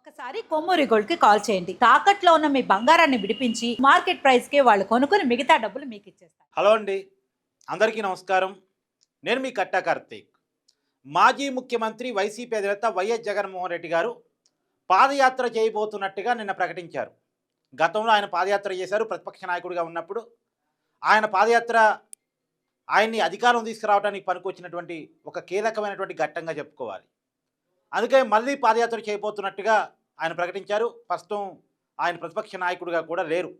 ఒక్కసారి కొమ్మూరి గోల్డ్కి కాల్ చేయండి. తాకట్లో ఉన్న మీ బంగారాన్ని విడిపించి మార్కెట్ ప్రైస్కి వాళ్ళు కొనుక్కుని మిగతా డబ్బులు మీకు ఇచ్చేస్తారు. హలో అండి. అందరికీ నమస్కారం. నేను మీ కట్టా కార్తీక్. మాజీ ముఖ్యమంత్రి వైసీపీ అధినేత వైఎస్ జగన్మోహన్ రెడ్డి గారు పాదయాత్ర చేయబోతున్నట్టుగా నిన్న ప్రకటించారు. గతంలో ఆయన పాదయాత్ర చేశారు ప్రతిపక్ష నాయకుడిగా ఉన్నప్పుడు. ఆయన పాదయాత్ర ఆయన్ని అధికారం తీసుకురావడానికి పనికొచ్చినటువంటి ఒక కీలకమైనటువంటి ఘట్టంగా చెప్పుకోవాలి. అందుకే మళ్ళీ పాదయాత్ర చేయబోతున్నట్టుగా ఆయన ప్రకటించారు. ప్రస్తుతం ఆయన ప్రతిపక్ష నాయకుడిగా కూడా లేరు.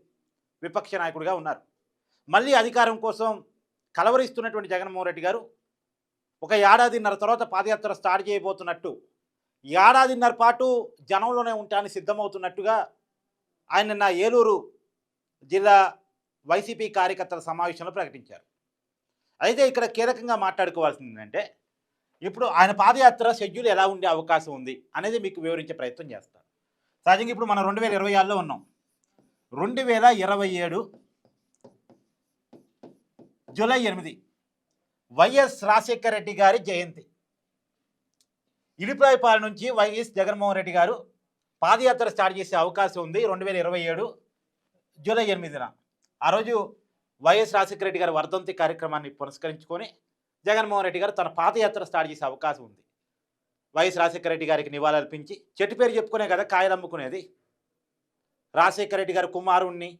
విపక్ష నాయకుడిగా ఉన్నారు. మళ్ళీ అధికారం కోసం కలవరిస్తున్నటువంటి జగన్మోహన్ రెడ్డి గారు ఒక ఏడాదిన్నర తర్వాత పాదయాత్ర స్టార్ట్ చేయబోతున్నట్టు ఏడాదిన్నర పాటు జనంలోనే ఉంటానికి సిద్ధమవుతున్నట్టుగా ఆయన నిన్న ఏలూరు జిల్లా వైసీపీ కార్యకర్తల సమావేశంలో ప్రకటించారు. అయితే ఇక్కడ కీలకంగా మాట్లాడుకోవాల్సింది ఏంటంటే ఇప్పుడు ఆయన పాదయాత్ర షెడ్యూల్ ఎలా ఉండే అవకాశం ఉంది అనేది మీకు వివరించే ప్రయత్నం చేస్తాను. సహజంగా ఇప్పుడు మనం రెండు వేల ఇరవై ఆరులో ఉన్నాం. రెండు వేల ఇరవై ఏడు జూలై ఎనిమిది వైఎస్ రాజశేఖర రెడ్డి గారి జయంతి. ఇడిప్రాయపాలెం నుంచి వైఎస్ జగన్మోహన్ రెడ్డి గారు పాదయాత్ర స్టార్ట్ చేసే అవకాశం ఉంది రెండు వేల ఇరవై ఏడు జూలై ఎనిమిదిన. ఆ రోజు వైఎస్ రాజశేఖర రెడ్డి గారి వర్ధంతి కార్యక్రమాన్ని పురస్కరించుకొని జగన్మోహన్ రెడ్డి గారు తన పాదయాత్ర స్టార్ట్ చేసే అవకాశం ఉంది. వైఎస్ రాజశేఖర రెడ్డి గారికి నివాళులర్పించి చెట్టు పేరు చెప్పుకునే కదా కాయలు అమ్ముకునేది. రాజశేఖర రెడ్డి గారి కుమారుణ్ణి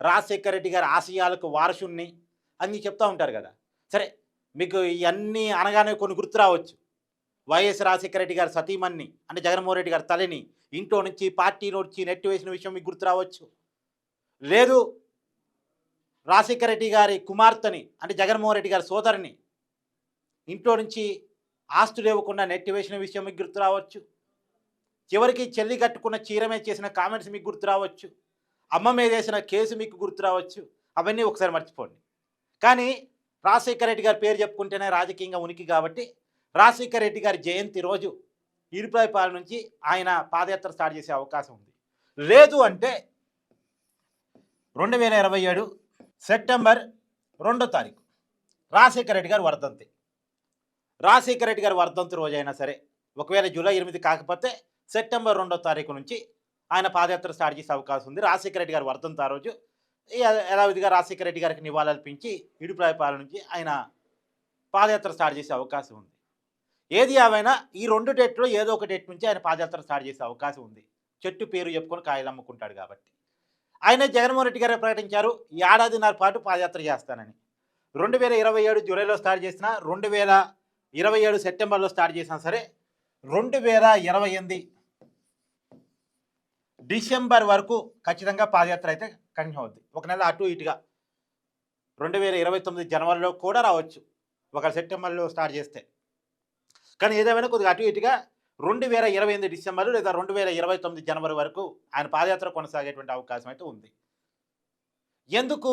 రాజశేఖర రెడ్డి గారి ఆశయాలకు వారసుణ్ణి అని చెప్తూ ఉంటారు కదా. సరే మీకు ఇవన్నీ అనగానే కొన్ని గుర్తు రావచ్చు. వైఎస్ రాజశేఖర రెడ్డి గారి సతీమణ్ణి అంటే జగన్మోహన్ రెడ్డి గారి తల్లిని ఇంట్లో నుంచి పార్టీ నుంచి నెట్టి వేసిన విషయం మీకు గుర్తు రావచ్చు. లేదు రాజశేఖర రెడ్డి గారి కుమార్తెని అంటే జగన్మోహన్ రెడ్డి గారి సోదరిని ఇంట్లో నుంచి ఆస్తులు ఇవ్వకుండా నెట్టివేసిన విషయం మీకు గుర్తు రావచ్చు. చివరికి చెల్లి కట్టుకున్న చీరమే చేసిన కామెంట్స్ మీకు గుర్తు రావచ్చు. అమ్మ మీద వేసిన కేసు మీకు గుర్తు రావచ్చు. అవన్నీ ఒకసారి మర్చిపోండి. కానీ రాజశేఖర రెడ్డి గారి పేరు చెప్పుకుంటేనే రాజకీయంగా ఉనికి కాబట్టి రాజశేఖర రెడ్డి గారి జయంతి రోజు ఇరుపాయపాల నుంచి ఆయన పాదయాత్ర స్టార్ట్ చేసే అవకాశం ఉంది. లేదు అంటే రెండు వేల ఇరవై ఏడు సెప్టెంబర్ రెండో తారీఖు రాజశేఖర రెడ్డి గారు వర్ధంతి రాజశేఖర రెడ్డి గారి వర్ధంతి రోజైనా సరే ఒకవేళ జూలై ఎనిమిది కాకపోతే సెప్టెంబర్ రెండో తారీఖు నుంచి ఆయన పాదయాత్ర స్టార్ట్ చేసే అవకాశం ఉంది. రాజశేఖర రెడ్డి గారి వర్ధంతి ఆ రోజు. యథావిధిగా రాజశేఖర రెడ్డి గారికి నివాళులర్పించి ఇడుప్రాయపాలెం నుంచి ఆయన పాదయాత్ర స్టార్ట్ చేసే అవకాశం ఉంది. ఏది ఏమైనా ఈ రెండు డేట్లో ఏదో ఒక డేట్ నుంచి ఆయన పాదయాత్ర స్టార్ట్ చేసే అవకాశం ఉంది. చెట్టు పేరు చెప్పుకొని కాయలు అమ్ముకుంటాడు కాబట్టి. ఆయన జగన్మోహన్ రెడ్డి గారు ప్రకటించారు ఏడాదిన్నర పాటు పాదయాత్ర చేస్తానని. రెండు వేల ఇరవై ఏడు జూలైలో స్టార్ట్ చేసిన రెండు వేల ఇరవై ఏడు సెప్టెంబర్లో స్టార్ట్ చేసినా సరే రెండు వేల ఇరవై ఎనిమిది డిసెంబర్ వరకు ఖచ్చితంగా పాదయాత్ర అయితే కంటిన్యూ అవుద్ది. ఒక నెల అటు ఇటుగా రెండు వేల ఇరవై తొమ్మిది జనవరిలో కూడా రావచ్చు ఒక సెప్టెంబర్లో స్టార్ట్ చేస్తే. కానీ ఏదేమైనా కొద్దిగా అటు ఇటుగా రెండు వేల ఇరవై ఎనిమిది డిసెంబర్ లేదా రెండు వేల ఇరవై తొమ్మిది జనవరి వరకు ఆయన పాదయాత్ర కొనసాగేటువంటి అవకాశం అయితే ఉంది. ఎందుకు?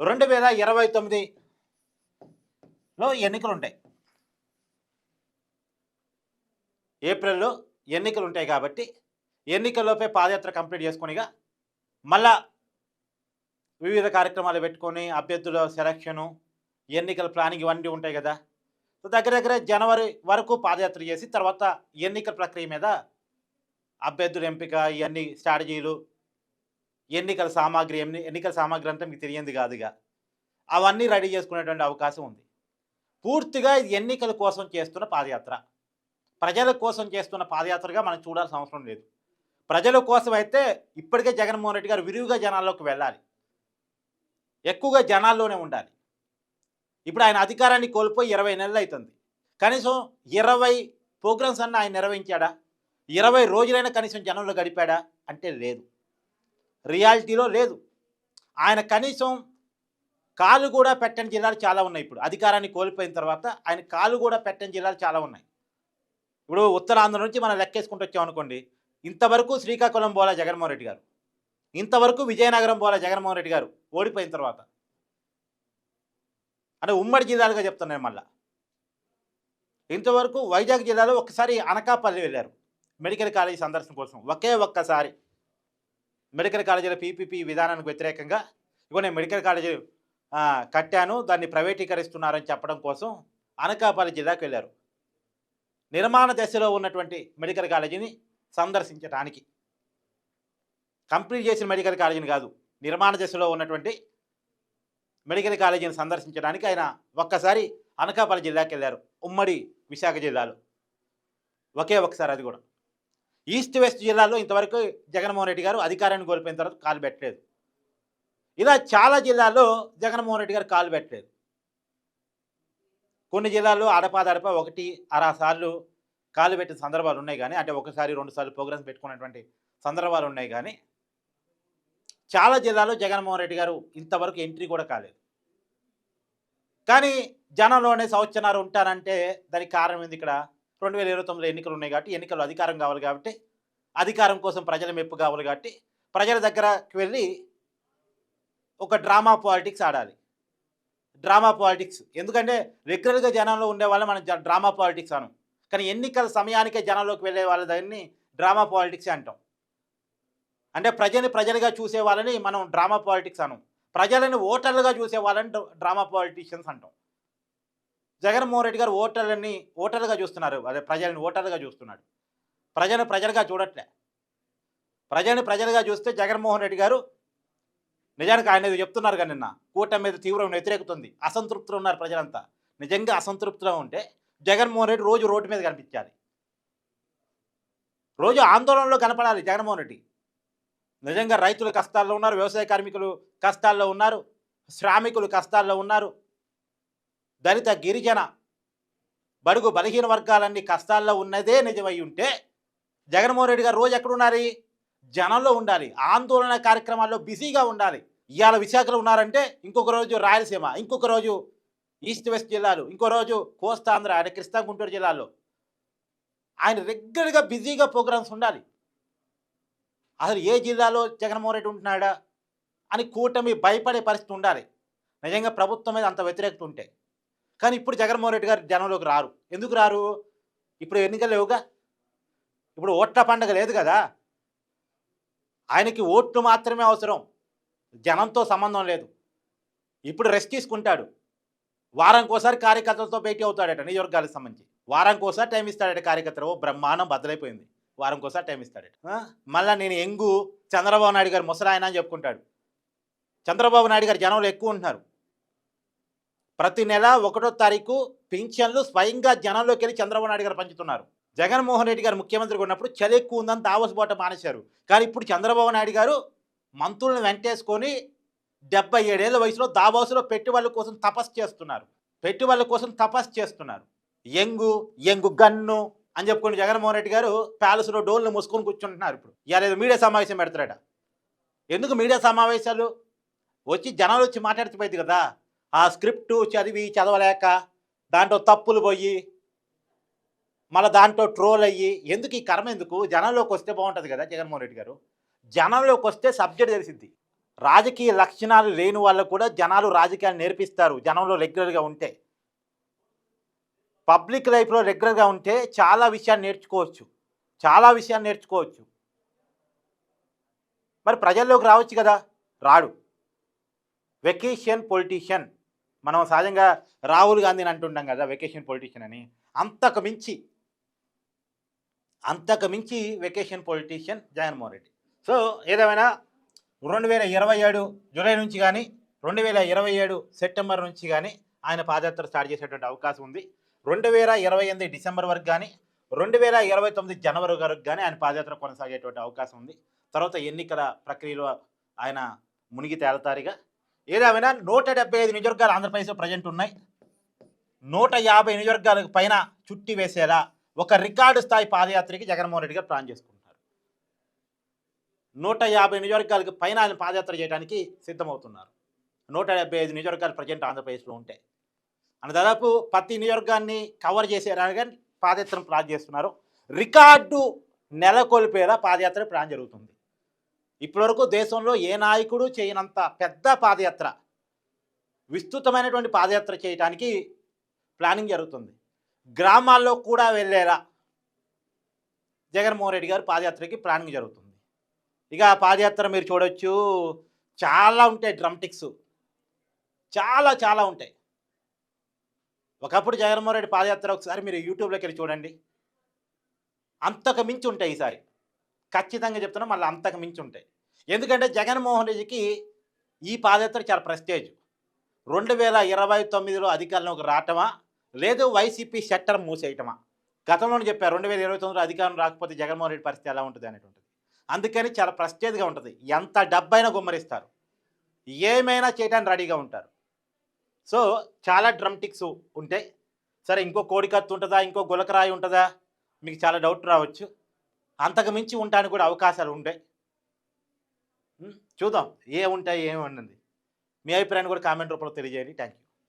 రెండు వేల ఇరవై తొమ్మిదిలో ఎన్నికలు ఉంటాయి ఏప్రిల్లో ఎన్నికలు ఉంటాయి కాబట్టి ఎన్నికల్లోపే పాదయాత్ర కంప్లీట్ చేసుకునిగా మళ్ళా వివిధ కార్యక్రమాలు పెట్టుకొని అభ్యర్థుల సెలక్షను ఎన్నికల ప్లానింగ్ ఇవన్నీ ఉంటాయి కదా. సో దగ్గర దగ్గర జనవరి వరకు పాదయాత్ర చేసి తర్వాత ఎన్నికల ప్రక్రియ మీద అభ్యర్థుల ఎంపిక ఇవన్నీ స్ట్రాటజీలు ఎన్నికల సామాగ్రి ఎన్ని ఎన్నికల సామాగ్రి అంటే మీకు తెలియంది కాదుగా. అవన్నీ రెడీ చేసుకునేటువంటి అవకాశం ఉంది. పూర్తిగా ఇది ఎన్నికల కోసం చేస్తున్న పాదయాత్ర. ప్రజల కోసం చేస్తున్న పాదయాత్రగా మనం చూడాల్సిన అవసరం లేదు. ప్రజల కోసం అయితే ఇప్పటికే జగన్మోహన్ రెడ్డి గారు విరివిగా జనాల్లోకి వెళ్ళాలి. ఎక్కువగా జనాల్లోనే ఉండాలి. ఇప్పుడు ఆయన అధికారాన్ని కోల్పోయి ఇరవై నెలలు అవుతుంది కనీసం ఇరవై ప్రోగ్రామ్స్ అన్న ఆయన నిర్వహించాడా? ఇరవై రోజులైనా కనీసం జనంలో గడిపాడా? అంటే లేదు. రియాలిటీలో లేదు. ఆయన కనీసం కాలు కూడా పెట్టని జిల్లాలు చాలా ఉన్నాయి ఇప్పుడు. అధికారాన్ని కోల్పోయిన తర్వాత ఆయన కాలు కూడా పెట్టని జిల్లాలు చాలా ఉన్నాయి. ఇప్పుడు ఉత్తరాంధ్ర నుంచి మనం లెక్కేసుకుంటూ వచ్చాం అనుకోండి ఇంతవరకు శ్రీకాకుళం పోలా జగన్మోహన్ రెడ్డి గారు. ఇంతవరకు విజయనగరం బోలా జగన్మోహన్ రెడ్డి గారు ఓడిపోయిన తర్వాత. అంటే ఉమ్మడి జిల్లాలుగా చెప్తున్నాను మళ్ళా. ఇంతవరకు వైజాగ్ జిల్లాలో ఒకసారి అనకాపల్లి వెళ్ళారు. మెడికల్ కాలేజీ సందర్శన కోసం. ఒకే ఒక్కసారి మెడికల్ కాలేజీల పీపీపీ విధానానికి వ్యతిరేకంగా ఇగో నేను మెడికల్ కాలేజీ కట్టాను దాన్ని ప్రైవేటీకరిస్తున్నారని చెప్పడం కోసం అనకాపల్లి జిల్లాకు వెళ్ళారు. నిర్మాణ దశలో ఉన్నటువంటి మెడికల్ కాలేజీని సందర్శించడానికి కంప్లీట్ చేసిన మెడికల్ కాలేజీని కాదు నిర్మాణ దశలో ఉన్నటువంటి మెడికల్ కాలేజీని సందర్శించడానికి ఆయన ఒక్కసారి అనకాపల్లి జిల్లాకి వెళ్ళారు ఉమ్మడి విశాఖ జిల్లాలో. ఒకే ఒకసారి అది కూడా. ఈస్ట్ వెస్ట్ జిల్లాలో ఇంతవరకు జగన్మోహన్ రెడ్డి గారు అధికారాన్ని కోల్పోయిన తర్వాత కాలు పెట్టలేదు. ఇలా చాలా జిల్లాల్లో జగన్మోహన్ రెడ్డి గారు కాలు పెట్టలేదు. కొన్ని జిల్లాల్లో అడపాదడప ఒకటి అరా సార్లు కాలు పెట్టిన సందర్భాలు ఉన్నాయి కానీ అంటే ఒకసారి రెండు సార్లు ప్రోగ్రామ్స్ పెట్టుకున్నటువంటి సందర్భాలు ఉన్నాయి కానీ చాలా జిల్లాలో జగన్మోహన్ రెడ్డి గారు ఇంతవరకు ఎంట్రీ కూడా కాలేదు. కానీ జనంలోనే సంవత్సరాలు ఉంటారంటే దానికి కారణం ఏంది ఇక్కడ? రెండు వేల ఇరవై తొమ్మిది ఎన్నికలు ఉన్నాయి కాబట్టి ఎన్నికలు అధికారం కావాలి కాబట్టి అధికారం కోసం ప్రజల మెప్పు కావాలి కాబట్టి ప్రజల దగ్గరకు వెళ్ళి ఒక డ్రామా పాలిటిక్స్ ఆడాలి. Drama politics. ఎందుకంటే రెగ్యులర్గా జనంలో ఉండే వాళ్ళని మనం డ్రామా పాలిటిక్స్ అనం. కానీ ఎన్నికల సమయానికే జనంలోకి వెళ్ళే వాళ్ళ దాన్ని డ్రామా పాలిటిక్స్ అంటాం. అంటే ప్రజని ప్రజలుగా చూసే వాళ్ళని మనం డ్రామా పాలిటిక్స్ అనం. ప్రజలని ఓటర్లుగా చూసే వాళ్ళని డ్రామా పాలిటిషియన్స్ అంటాం. జగన్మోహన్ రెడ్డి గారు ఓటర్లని ఓటర్లుగా చూస్తున్నారు. అదే ప్రజల్ని ఓటర్లుగా చూస్తున్నాడు. ప్రజలు ప్రజలుగా చూడట్లే. ప్రజల్ని ప్రజలుగా చూస్తే జగన్మోహన్ రెడ్డి గారు నిజానికి ఆయన చెప్తున్నారు కానీ నిన్న. కూటమి మీద తీవ్ర వ్యతిరేకుతుంది. అసంతృప్తులు ఉన్నారు ప్రజలంతా. నిజంగా అసంతృప్తిలో ఉంటే జగన్మోహన్ రెడ్డి రోజు రోడ్డు మీద కనిపించాలి. రోజు ఆందోళనలో కనపడాలి జగన్మోహన్ రెడ్డి. నిజంగా రైతులు కష్టాల్లో ఉన్నారు వ్యవసాయ కార్మికులు కష్టాల్లో ఉన్నారు శ్రామికులు కష్టాల్లో ఉన్నారు. దళిత గిరిజన బడుగు బలహీన వర్గాలన్నీ కష్టాల్లో ఉన్నదే నిజమై ఉంటే జగన్మోహన్ రెడ్డి గారు రోజు ఎక్కడున్నారు? జనంలో ఉండాలి ఆందోళన కార్యక్రమాల్లో బిజీగా ఉండాలి. ఇవాళ విశాఖలో ఉన్నారంటే ఇంకొక రోజు రాయలసీమ ఇంకొక రోజు ఈస్ట్ వెస్ట్ జిల్లాలు ఇంకో రోజు కోస్తాంధ్ర ఆయన కృష్ణా గుంటూరు జిల్లాలో ఆయన రెగ్యులర్గా బిజీగా ప్రోగ్రామ్స్ ఉండాలి. అసలు ఏ జిల్లాలో జగన్మోహన్ రెడ్డి ఉంటున్నాడా అని కూటమి భయపడే పరిస్థితి ఉండాలి. నిజంగా ప్రభుత్వం మీద అంత వ్యతిరేకత ఉంటే. కానీ ఇప్పుడు జగన్మోహన్ రెడ్డి గారు జనంలోకి రారు. ఎందుకు రారు? ఇప్పుడు ఎన్నికలు లేవుగా? ఇప్పుడు ఓట్ల పండగ లేదు కదా? ఆయనకి ఓట్లు మాత్రమే అవసరం. జనంతో సంబంధం లేదు. ఇప్పుడు రెస్ట్ తీసుకుంటాడు. వారానికోసారి కార్యకర్తలతో భేటీ అవుతాడట నియోజకవర్గాలకు సంబంధించి. వారానికోసారి టైం ఇస్తాడట కార్యకర్తలు. ఓ బ్రహ్మాండం బద్దలైపోయింది. వారంకోసారి టైం ఇస్తాడట. మళ్ళీ నేను ఎంగు చంద్రబాబు నాయుడు గారు ముసలాయన అని చెప్పుకుంటాడు. చంద్రబాబు నాయుడు గారు జనంలో ఎక్కువ ఉంటున్నారు. ప్రతి నెల ఒకటో తారీఖు పింఛన్లు స్వయంగా జనంలోకి వెళ్ళి చంద్రబాబు నాయుడు గారు పంచుతున్నారు. జగన్మోహన్ రెడ్డి గారు ముఖ్యమంత్రిగా ఉన్నప్పుడు చలి ఎక్కువ ఉందని దావోస్ బోట మానేశారు. కానీ ఇప్పుడు చంద్రబాబు నాయుడు గారు మంత్రులను వెంటేసుకొని డెబ్బై ఏడేళ్ళ వయసులో దావోసులో పెట్టుబడుల కోసం తపస్సు చేస్తున్నారు. పెట్టుబడుల కోసం తపస్సు చేస్తున్నారు. ఎంగు ఎంగు గన్ను అని చెప్పుకుని జగన్మోహన్ రెడ్డి గారు ప్యాలెస్లో డోర్లు మూసుకొని కూర్చుంటున్నారు ఇప్పుడు. ఇలా మీడియా సమావేశం పెడతారట. ఎందుకు మీడియా సమావేశాలు? వచ్చి జనాలు వచ్చి మాట్లాడిపోయింది కదా. ఆ స్క్రిప్టు చదివి చదవలేక దాంట్లో తప్పులు పోయి మళ్ళీ దాంట్లో ట్రోల్ అయ్యి ఎందుకు ఈ కర్మ ఎందుకు? జనంలోకి వస్తే బాగుంటుంది కదా జగన్మోహన్ రెడ్డి గారు. జనంలోకి వస్తే సబ్జెక్ట్ తెలిసింది. రాజకీయ లక్షణాలు లేని వాళ్ళకు కూడా జనాలు రాజకీయాలు నేర్పిస్తారు జనంలో రెగ్యులర్గా ఉంటే. పబ్లిక్ లైఫ్లో రెగ్యులర్గా ఉంటే చాలా విషయాలు నేర్చుకోవచ్చు. చాలా విషయాలు నేర్చుకోవచ్చు. మరి ప్రజల్లోకి రావచ్చు కదా? రాడు. Vacation politician. మనం సహజంగా రాహుల్ గాంధీని అంటుంటాం కదా వెకేషన్ పొలిటీషియన్ అని. అంతకు మించి అంతకు మించి vacation politician Jaganmohan Reddy. So ఏదేమైనా రెండు వేల ఇరవై ఏడు జూలై నుంచి కానీ రెండు వేల ఇరవై ఏడు సెప్టెంబర్ నుంచి కానీ ఆయన పాదయాత్ర స్టార్ట్ చేసేటువంటి అవకాశం ఉంది. రెండు వేల ఇరవై ఎనిమిది డిసెంబర్ వరకు కానీ రెండు వేల ఇరవై తొమ్మిది జనవరి వరకు కానీ ఆయన పాదయాత్ర కొనసాగేటువంటి అవకాశం ఉంది. తర్వాత ఎన్నికల ప్రక్రియలో ఆయన మునిగి తేలతారిగా. ఏదేమైనా నూట డెబ్బై ఐదు నియోజకవర్గాలు ఆంధ్రప్రదేశ్లో ప్రజెంట్ ఉన్నాయి. నూట యాభై నియోజకవర్గాలకు పైన చుట్టి వేసేలా ఒక రికార్డు స్థాయి పాదయాత్రకి జగన్మోహన్ రెడ్డి గారు ప్లాన్ చేసుకుంటున్నారు. నూట యాభై నియోజకవర్గాలకు పైన ఆయన పాదయాత్ర చేయడానికి సిద్ధమవుతున్నారు. నూట డెబ్బై ఐదు నియోజకవర్గాలు ప్రజెంట్ ఆంధ్రప్రదేశ్లో ఉంటాయి అని దాదాపు ప్రతి నియోజకవర్గాన్ని కవర్ చేసేలాగా పాదయాత్రను ప్లాన్ చేస్తున్నారు. రికార్డు నెలకొల్పేలా పాదయాత్ర ప్లాన్ జరుగుతుంది. ఇప్పటివరకు దేశంలో ఏ నాయకుడు చేయనంత పెద్ద పాదయాత్ర విస్తృతమైనటువంటి పాదయాత్ర చేయడానికి ప్లానింగ్ జరుగుతుంది. గ్రామాల్లో కూడా వెళ్ళేలా జగన్మోహన్ రెడ్డి గారు పాదయాత్రకి ప్లానింగ్ జరుగుతుంది. ఇక ఆ పాదయాత్ర మీరు చూడొచ్చు. చాలా ఉంటాయి డ్రమ్టిక్స్ చాలా చాలా ఉంటాయి. ఒకప్పుడు జగన్మోహన్ రెడ్డి పాదయాత్ర ఒకసారి మీరు యూట్యూబ్లోకి వెళ్ళి చూడండి. అంతకు మించి ఉంటాయి ఈసారి. ఖచ్చితంగా చెప్తున్నా మళ్ళీ అంతకు మించి ఉంటాయి. ఎందుకంటే జగన్మోహన్ రెడ్డికి ఈ పాదయాత్ర చాలా ప్రెస్టేజ్. రెండు వేల ఇరవై తొమ్మిదిలో అధికారంలోకి రావటమా? లేదు వైసీపీ షట్టర్ మూసేయటమా? గతంలోనే చెప్పారు రెండు వేల ఇరవై తొమ్మిదిలో అధికారం రాకపోతే జగన్మోహన్ రెడ్డి పరిస్థితి ఎలా ఉంటుంది అనేటువంటిది. అందుకని చాలా ప్రెస్టేజ్గా ఉంటుంది. ఎంత డబ్బైనా గుమ్మరిస్తారు. ఏమైనా చేయడానికి రెడీగా ఉంటారు. సో చాలా డ్రమ్టిక్స్ ఉంటాయి సరే ఇంకో కోడికత్తు ఉంటుందా? ఇంకో గులకరాయి ఉంటుందా? మీకు చాలా డౌట్ రావచ్చు. అంతకు మించి ఉండడానికి కూడా అవకాశాలు ఉంటాయి చూద్దాం. ఏ ఉంటాయి ఏమి ఉన్నది మీ అభిప్రాయాన్ని కూడా కామెంట్ రూపంలో తెలియజేయండి. Thank you